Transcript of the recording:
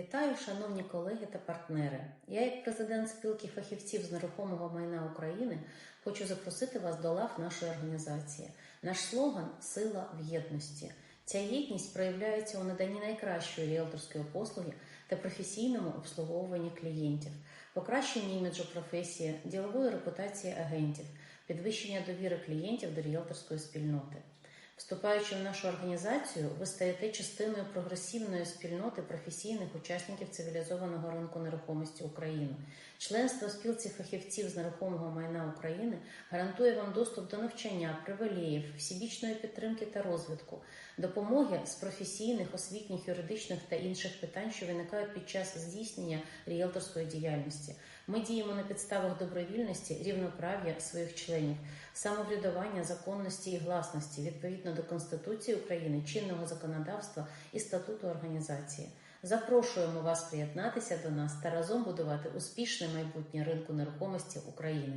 Вітаю, шановні колеги та партнери. Я, як президент спілки фахівців з нерухомого майна України, хочу запросити вас до лав нашої організації. Наш слоган Сила в єдності. Ця єдність проявляється у наданні найкращої ріелторської послуги та професійному обслуговуванні клієнтів, покращенні іміджу професії, ділової репутації агентів, підвищення довіри клієнтів до ріелторської спільноти. Вступаючи в нашу організацію, ви стаєте частиною прогресивної спільноти професійних учасників цивілізованого ринку нерухомості України. Членство в спілці фахівців з нерухомого майна України гарантує вам доступ до навчання, привілеїв, всебічної підтримки та розвитку, допомоги з професійних, освітніх, юридичних та інших питань, що виникають під час здійснення ріелторської діяльності. Ми діємо на підставах добровільності, рівноправ'я своїх членів, самоврядування, законності і гласності відповідно до Конституції України, чинного законодавства і статуту організації. Запрошуємо вас приєднатися до нас та разом будувати успішне майбутнє ринку нерухомості України.